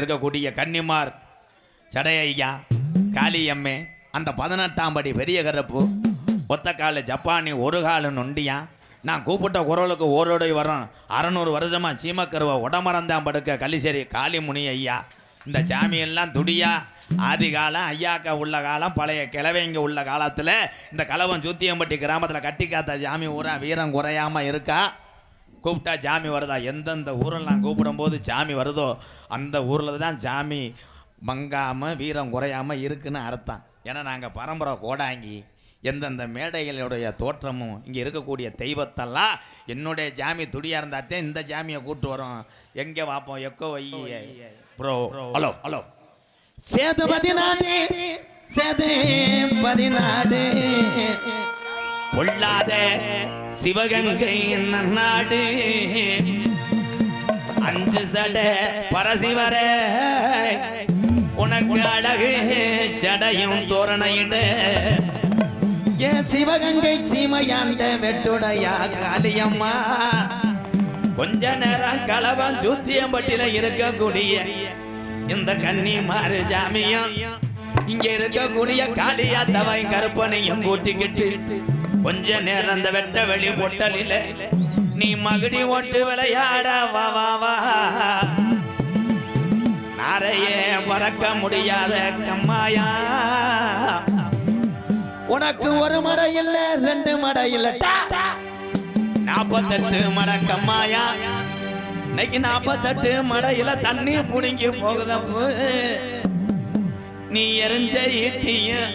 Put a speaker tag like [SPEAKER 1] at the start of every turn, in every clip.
[SPEAKER 1] இருக்கக்கூடிய கன்னிமார் சடையா காளியம்மே அந்த பதினெட்டாம் படி பெரிய கரப்பு ஒத்த கால ஜப்பானி ஒரு காலு நொண்டியா? நான் கூப்பிட்ட குரலுக்கு ஓரோடை வரோம் அறநூறு வருஷமா சீமக்கருவை உடமறந்தான் படுக்க கலிசேரி காளிமுனி ஐயா இந்த சாமியெல்லாம் துடியா ஆதி காலம் ஐயாக்கா உள்ள காலம் பழைய கிழவைங்க உள்ள காலத்தில் இந்த கலவன் சூத்தியம்பட்டி கிராமத்தில் கட்டி காத்த சாமி ஊரா வீரம் குறையாம இருக்கா? கூப்பிட்டா சாமி வருதா? எந்தெந்த ஊரில் நான் கூப்பிடும்போது சாமி வருதோ அந்த ஊரில் தான் சாமி மங்காமல் வீரம் குறையாமல் இருக்குன்னு அர்த்தம். ஏன்னா நாங்கள் பரம்பரை கோடாங்கி எந்தெந்த மேடைகளுடைய தோற்றமும் இங்கே இருக்கக்கூடிய தெய்வத்தெல்லாம் என்னுடைய ஜாமி துடியாக இருந்தாத்தே இந்த ஜாமியை கூப்பிட்டு வரோம். எங்கே பார்ப்போம் எக்கோ வை ப்ரோ ஹலோ ஹலோ
[SPEAKER 2] சேதுபதி நாடு சேது பதினாடு
[SPEAKER 1] பொல்லாத சிவகங்கை நன்னாடு அஞ்சு சட பரசிவர உனக்கு அழகு சடையும் தோரணையிட.
[SPEAKER 2] என் சிவகங்கை சீமையாண்ட வெட்டுடையா காளியம்மா.
[SPEAKER 1] கொஞ்ச நேரம் கலவன் சூத்தியம்பட்டியில இருக்கக்கூடிய இந்த கன்னி மாறு ஜாமியம் இங்க இருக்கக்கூடிய காளியா தவாய் கருப்பனையும் கூட்டிக்கிட்டு கொஞ்ச நேரம் அந்த வெட்ட வெளி பொட்டலில நீ மகுடி ஓட்டு விளையாட வா வா வா. நாரையே பறக்க முடியாத கம்மாயா.
[SPEAKER 2] உனக்கு ஒரு மடை இல்ல ரெண்டு மடை இல்ல.
[SPEAKER 1] நாற்பத்தெட்டு மட கம்மாயா. இன்னைக்கு நாற்பத்தெட்டு மடையில தண்ணி புடுங்கி போகுதப்பு. நீ எரிஞ்ச ஈட்டியும்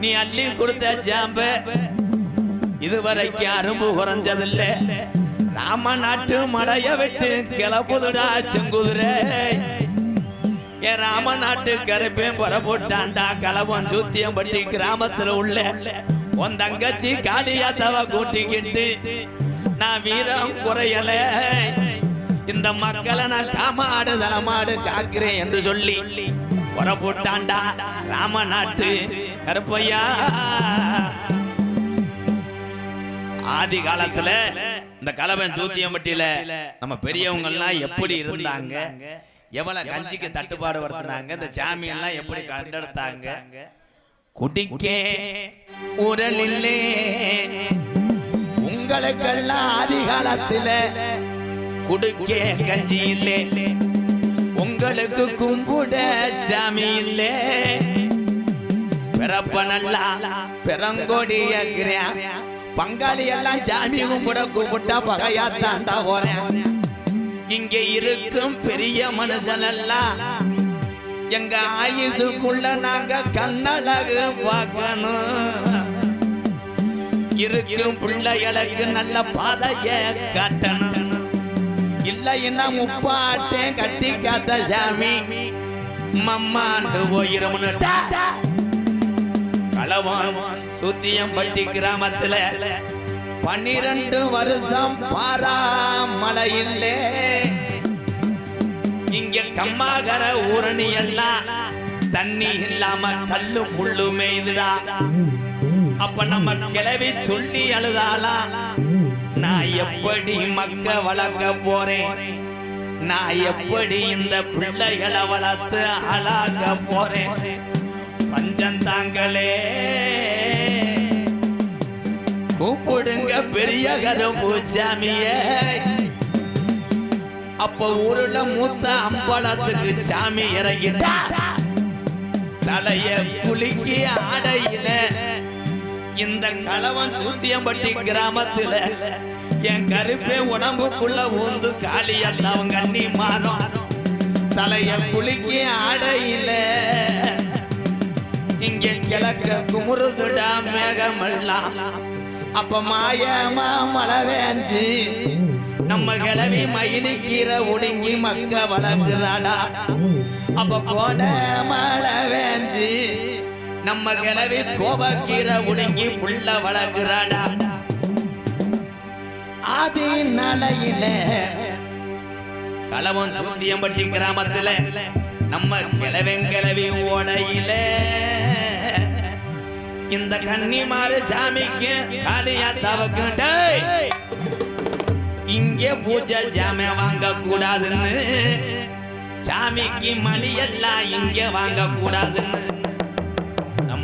[SPEAKER 1] நீ அள்ளி கொடுத்த ஜாம்ப. இதுவரைக்கும் அரும்பு குறைஞ்சதில்ல. ராம நாட்டு மடைய விட்டு கிளப்புதுடா செங்குதிரை. என் ராம நாட்டு கருப்பையும் புறப்பட்டாண்டா கலவம் சூத்தியம் பட்டி கிராமத்துல உள்ள உன் தங்கச்சி காளியாத்தவ கூட்டிக்கிட்டு நான் வீரம் குறையலை. இந்த மக்களை நான் காமாடு தளமாடு காக்கிறேன் என்று சொல்லி போட்டாண்டா ராம நாட்டு கருப்பையா. ஆதி காலத்துல இந்த கலவன் சூத்தியம்பட்டியில நம்ம பெரியவங்க எல்லாம் எப்படி இருந்தாங்க? எவ்வளவு கஞ்சிக்கு தட்டுப்பாடு வருத்தினாங்க? இந்த சாமி எல்லாம் எப்படி கண்டெடுத்தாங்க? குடிக்கே உரலில்லே
[SPEAKER 2] உங்களுக்கெல்லாம் ஆதி காலத்துல
[SPEAKER 1] குடுக்கே கஞ்சி இல்லே உங்களுக்கு கும்பிட சாமி இல்லே பிறப்ப நல்லா பிறங்கோடிய பங்காளி எல்லாம் சாமி கும்பிட கூப்பிட்டா பகையாத்தாண்டா போறேன். இங்க இருக்கும் பெரிய மனுஷன் எல்லாம் எங்க ஆயுசுக்குள்ள நாங்க கண்ணழகு பார்க்கணும். இருக்கும் பிள்ளைகளுக்கு நல்ல பாதைய காட்டணும். இல்லைன்னா முப்பாட்டே கட்டி காத்த சாமி? மம்மாண்டு போயிரும்னு களவான் சுத்தியம் பட்டி கிராமத்துல பன்னிரண்டு வருஷம் பாராமலையில்லே இங்க கம்மாகர ஊரணி எல்லாம் தண்ணி இல்லாம கல்லு முள்ளு மேய்துடா அப்ப நம்ம கிளவி சொல்லி அழுதாலாம் நான் எப்படி மக்க வளர்க்க போறேன்? நான் எப்படி இந்த பிள்ளைகளை வளர்த்து அழாக போறேன்? பஞ்சம் தாங்களே. கூப்பிடுங்க பெரிய கருப்பு அப்ப ஊருல மூத்த அம்பலத்துக்கு சாமி இறங்கிட்டா தலைய குலுக்கி இந்த களவன் சூத்தியம்பட்டி கிராமத்துல. என் கருப்பே உடம்புக்குள்ள ஊந்து காளியல்லாவும் கண்ணி மாறும். தலைய குளிக்க ஆடையில இங்க கிழக்க குமுறுதுடா மேகமெல்லாம்.
[SPEAKER 2] அப்ப மாயமா மழை வேஞ்சு
[SPEAKER 1] நம்ம கிளவி மயிலி கீரை ஒடுங்கி மக்க வளர்ந்துறாடா
[SPEAKER 2] அப்ப கோட மழை வேஞ்சு
[SPEAKER 1] நம்ம கிளவி கோபக்கீரை ஒடுங்கி புள்ள வளர்க்குறாடா.
[SPEAKER 2] ஆதி நலையில
[SPEAKER 1] களவன் சூத்தியம்பட்டி கிராமத்துல நம்ம கிளவெங்கிளவி ஓடையில. இந்த கன்னிமாறு சாமிக்கு காளியாத்தாவுக்கு டேய், இங்கே பூஜை ஜாம வாங்க கூடாதுன்னு சாமிக்கு மணி எல்லாம் இங்கே வாங்க கூடாதுன்னு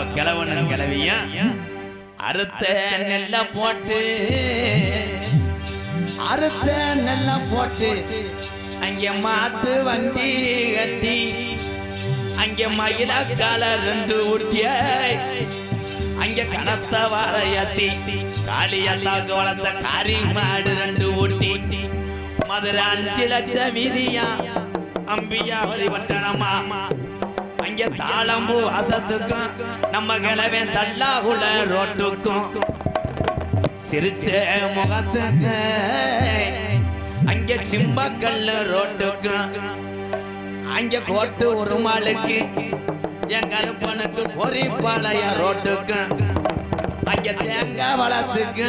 [SPEAKER 1] நம்ம கிளவிய அறுத்த நெல்ல போட்டு
[SPEAKER 2] அறுத்த நெல்ல போட்டு
[SPEAKER 1] அங்கே மாட்டு வண்டி கட்டி அங்கே மயில கால ரெண்டு ஊட்டிய அங்கே கனத்த வாழையத்தி காளியல்லாக்கு வளர்த்த காரி மாடு ரெண்டு ஊட்டி மதுரை அஞ்சு லட்சம் வீதியா அம்பியா வழிபட்டனமா பங்க தாளம்பூ வாசத்துக்கும் நம்ம கிழவன் தள்ளாகுல ரோட்டுக்கும். சிரிச்ச முகத்துக்கு அங்க சிம்பக்கல்ல ரோட்டுக்கும். அங்க கோட்டு ஒரு மாளுக்கு என் கருப்பனுக்கு பொறிப்பாளைய ரோட்டுக்கும். அங்க தேங்காய் வளத்துக்கு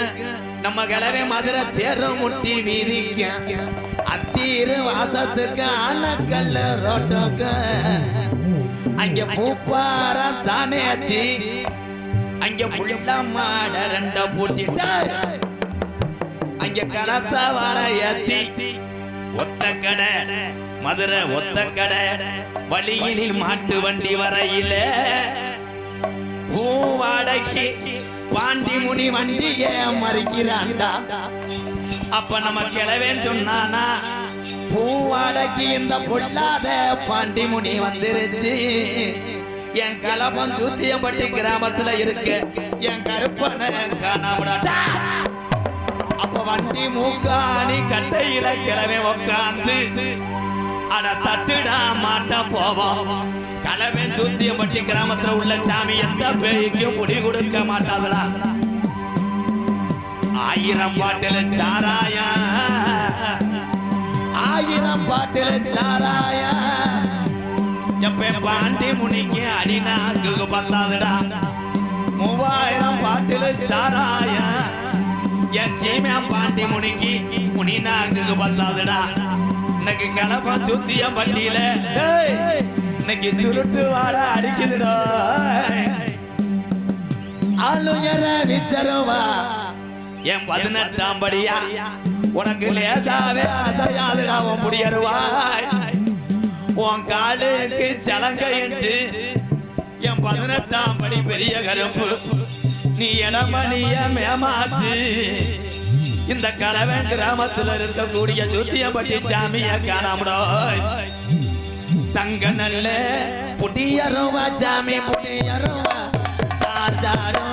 [SPEAKER 1] நம்ம கிழவே மதுரை தேரு முட்டி வீதிக்கு அத்தீரு வாசத்துக்கு அணக்கல்ல ரோட்டுக்கு அங்க பூப்பாரம் தானே அத்தி? அங்க புள்ள மாட ரெண்ட பூட்டிட்டு அங்க கனத்த வர ஏத்தி ஒத்த கடை மதுரை ஒத்த கடை வழியினில் மாட்டு வண்டி வரையில. பூவாடைக்கு பாண்டி முனி வண்டியே மறிக்கிறான்டா. அப்ப நம்ம கிளவேன் சொன்னானா பூவாடைக்கு இந்த பொல்லாத பாண்டி முனி வந்துருச்சு. என் கலபம் சூத்தியம்பட்டி கிராமத்துல இருக்கு. என் கருப்பனை காணாமடா. அப்ப வண்டி மூக்காணி கட்டையில கிளவே உக்காந்து அட தட்டுடா மாட்ட போவோம். கலவே சூத்தியம்பட்டி கிராமத்துல உள்ள சாமி எந்த பேய்க்கும் முடி கொடுக்க மாட்டாதுடா. ஆயிரம் பாட்டில சாராயா
[SPEAKER 2] ஆயிரம் பாட்டில சாராயா.
[SPEAKER 1] எப்ப பாண்டி முனிக்கு அடிநாக்கு பத்தாதுடா. மூவாயிரம் பாட்டில சாராயா. என் சீமியா பாண்டி முனிக்கு முனிநாக்கு பத்தாதுடா. இன்னைக்கு கணப்பா சுத்திய பட்டியில. டேய், இன்னைக்கு சுருட்டு வாட அடிக்குதுடா.
[SPEAKER 2] ஆளுயர விச்சருவா
[SPEAKER 1] என் பதினெட்டாம் படியா உனக்கு லேசாவே அசையாதுடா உன் முடியருவாய் உன் காலுக்கு சலங்கையிட்டு என் பதினெட்டாம் படி பெரிய கருப்பு நீ இடமணிய மேமாத்து இந்த கலவன் கிராமத்துல இருக்கக்கூடிய சுத்தியப்பட்டி சாமிய காணாமடோ தங்க நல்ல
[SPEAKER 2] புடியருவா சாமி புடியருவா சாச்சாடும்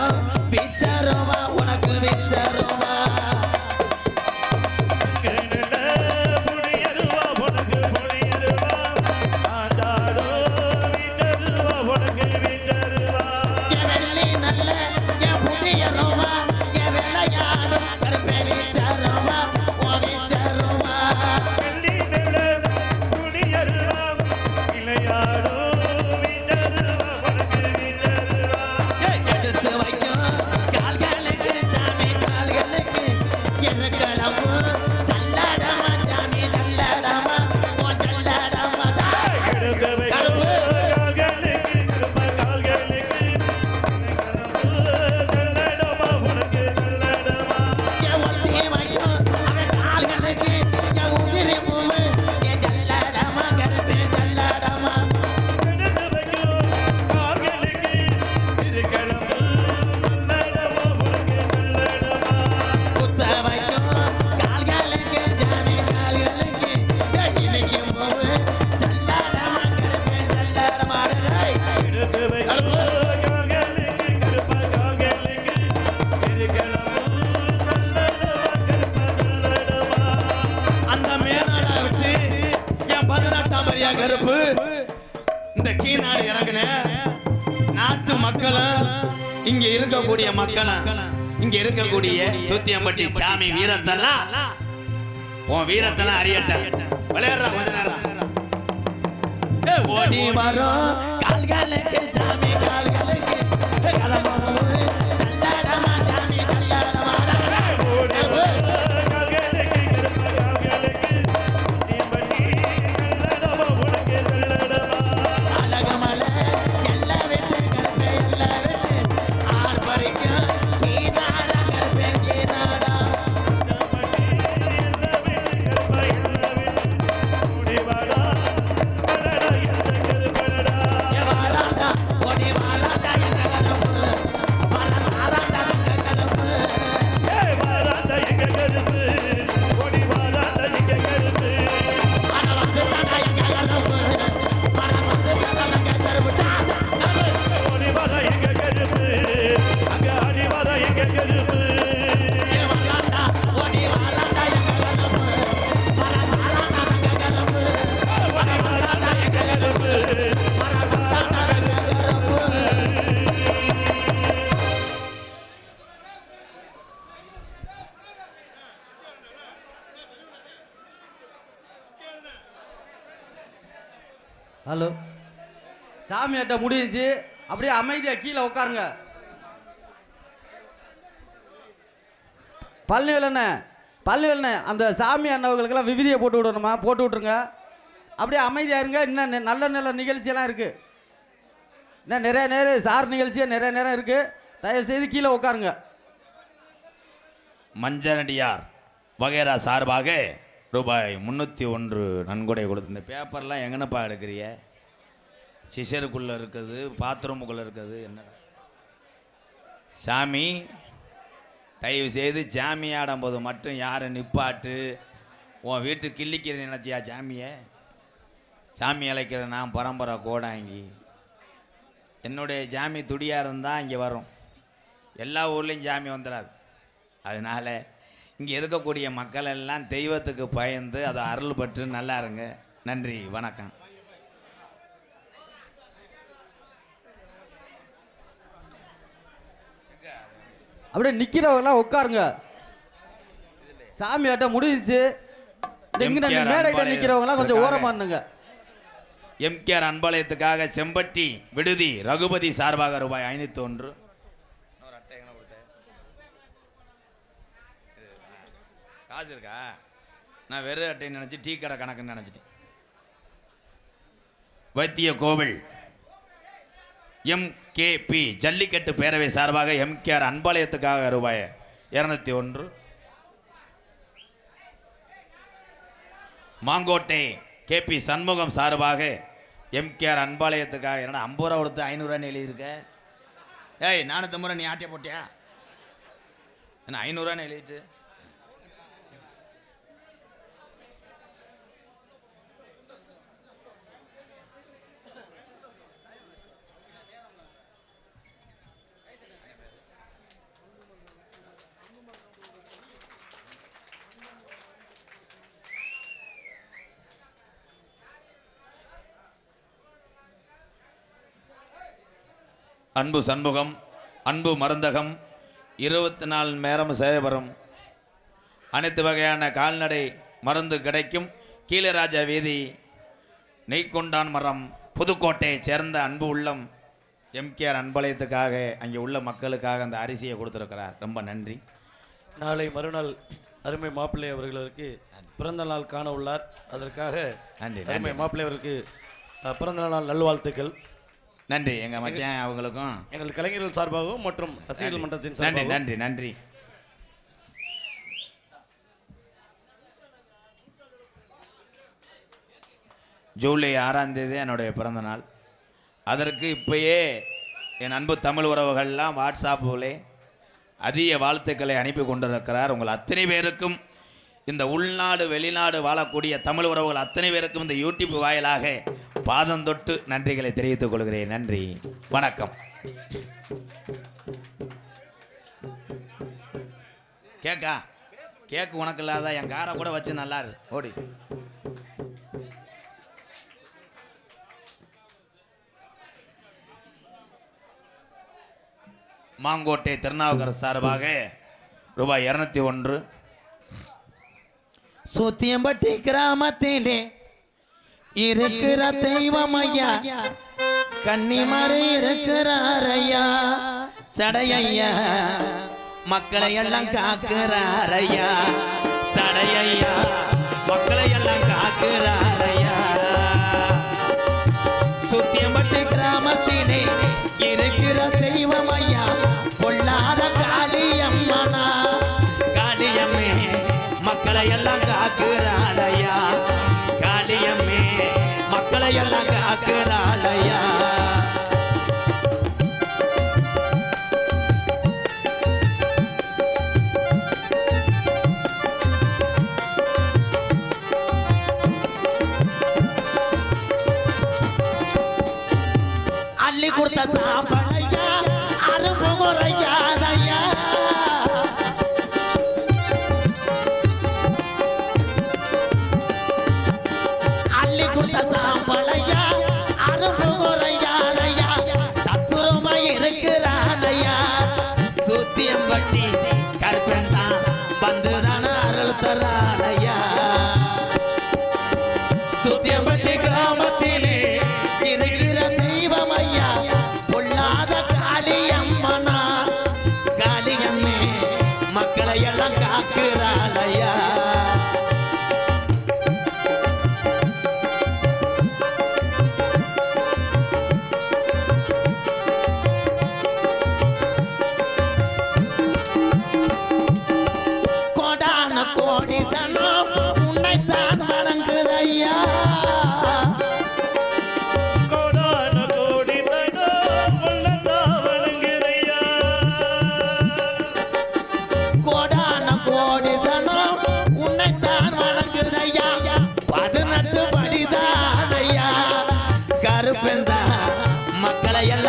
[SPEAKER 1] இருக்கக்கூடிய மக்களும் இங்க இருக்கக்கூடிய சுத்தியம்பட்டி சாமி வீரத்தெல்லாம் உன் வீரத்தெல்லாம் அறியட்ட விளையாடுற கொஞ்ச நேரம். ஓடி
[SPEAKER 2] ஓடி வரும். கால்களுக்கு சாமி கால்களுக்கு.
[SPEAKER 3] சாமியாட்ட முடிஞ்சுச்சு. அப்படியே அமைதியாக கீழே உட்காருங்க. பழனிவேலண்ணே பழனிவேலண்ணே அந்த சாமி அண்ணவர்களுக்கெல்லாம் விவிதியை போட்டு விடணுமா? போட்டு விட்ருங்க அப்படியே அமைதியாக இருங்க. இன்னும் நல்ல நல்ல நிகழ்ச்சியெல்லாம் இருக்குது இன்னும் நிறைய நேரம் சார் நிகழ்ச்சியாக நிறைய நேரம் இருக்குது தயவு செய்து கீழே உட்காருங்க.
[SPEAKER 1] மஞ்சனடியார் வகைரா சார்பாக ரூபாய் முந்நூற்றி ஒன்று நன்கொடை கொடுத்து இந்த பேப்பர்லாம் எங்கனப்பா எடுக்கிறிய சிசருக்குள்ளே இருக்குது பாத்ரூமுக்குள்ளே இருக்குது என்ன? சாமி தயவு செய்து சாமி ஆடும்போது மட்டும் யாரை நிப்பாட்டு? உன் வீட்டு கிள்ளிக்கிற நினச்சியா சாமியை? சாமி அழைக்கிற நான் பரம்பரை கோடாங்கி. என்னுடைய ஜாமி துடியாக இருந்தால் இங்கே வரும். எல்லா ஊர்லேயும் ஜாமி வந்துடாது. அதனால் இங்கே இருக்கக்கூடிய மக்கள் எல்லாம் தெய்வத்துக்கு பயந்து அதை அருள் பற்று நல்லா இருங்க. நன்றி வணக்கம்.
[SPEAKER 3] அப்படியே நிக்கிறவங்கலாம் உட்காருங்க. சாமியாட்ட முடிஞ்சிச்சு. இங்க மேடைகிட்ட நிக்கிறவங்கலாம் கொஞ்சம். ஓரமா இருந்துங்க
[SPEAKER 1] எம்கேஆர் அன்பாலயத்துக்காக செம்பட்டி விடுதி ரகுபதி சார்பாக ரூபாய் ஐநூற்றி ஒன்று காசு இருக்கா? நான் வெறும் அட்டை நினச்சி டீ கடை கணக்குன்னு நினச்சிட்டேன். வைத்திய கோவில் எம்கேபி ஜல்லிக்கட்டு பேரவை சார்பாக எம்கேஆர் அன்பாலயத்துக்காக ரூபாய் இரநூத்தி ஒன்று. மாங்கோட்டை கேபி சண்முகம் சார்பாக எம்கேஆர் அன்பாலயத்துக்காக என்னடா ஐம்பது ரூபா கொடுத்து ஐநூறுரூவான்னு எழுதியிருக்க? ஏய் நானூற்றம்பது ரூபா நீ ஆட்டிய போட்டியா? என்ன ஐநூறுரூவான்னு எழுதிட்டு? அன்பு சண்முகம் அன்பு மருந்தகம் இருபத்தி நாலு நேரம் சேவரம் அனைத்து வகையான கால்நடை மருந்து கிடைக்கும். கீழராஜா வீதி நெய்கொண்டான் மரம் புதுக்கோட்டையை சேர்ந்த அன்பு உள்ளம். எம்கேஆர் அன்பலயத்துக்காக அங்கே உள்ள மக்களுக்காக அந்த அரிசியை கொடுத்துருக்கிறார். ரொம்ப நன்றி.
[SPEAKER 4] நாளை மறுநாள் அருமை மாப்பிள்ளை அவர்களுக்கு பிறந்த நாள் காண உள்ளார். அதற்காக
[SPEAKER 1] நன்றி
[SPEAKER 4] அருமை மாப்பிள்ளை அவருக்கு பிறந்த நாள் நல்வாழ்த்துக்கள்.
[SPEAKER 1] நன்றி. எங்கள் மச்சான் அவங்களுக்கும்.
[SPEAKER 4] எங்கள் கலைஞர்கள் சார்பாகவும் மற்றும் ரசிகர்கள் மன்றத்தின்
[SPEAKER 1] நன்றி நன்றி நன்றி. ஜூலை ஆறாம் தேதி என்னுடைய பிறந்த நாள். அதற்கு இப்பயே என் அன்பு தமிழ் உறவுகள்லாம் வாட்ஸ்அப்பிலே அதிக வாழ்த்துக்களை அனுப்பி கொண்டிருக்கிறார். உங்கள் அத்தனை பேருக்கும் இந்த உள்நாடு வெளிநாடு வாழக்கூடிய தமிழ் உறவுகள் அத்தனை பேருக்கும் இந்த யூடியூப் வாயிலாக பாதம் தொட்டு நன்றிகளை தெரிவித்துக் கொள்கிறேன். நன்றி. வணக்கம். கேக்கா? கேக்கு உனக்கு இல்லாத என் காரை கூட வச்சு நல்லா இரு. ஓடி. மாங்கோட்டை திருநாவுக்கரசு சார்பாக ரூபாய் இரநூத்தி ஒன்று.
[SPEAKER 2] சூத்தியம்பட்டி கிராமத்திலே இருக்கிற தெய்வம் ஐயா கன்னிமறை இருக்கிறார் ஐயா சடையையா மக்களை எல்லாம் காக்கிறார் ஐயா
[SPEAKER 1] சடையையா மக்களை எல்லாம் காக்கிறார் ஐயா
[SPEAKER 2] சுத்தியம்பட்டி கிராமத்திலே இருக்கிற தெய்வம் ஐயா பொல்லாத காளியம்மனா?
[SPEAKER 1] காளியம்மே மக்களை எல்லாம் காக்கிறாள் ஐயா மக்களை எல்லாம் காக்கிறாளையா
[SPEAKER 2] அள்ளி கொடுத்த சாம்பளையா அரும்பு முறையாதையா மக்களை
[SPEAKER 1] எல்லாம் காக்குறாளையா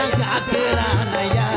[SPEAKER 1] எல்லாம்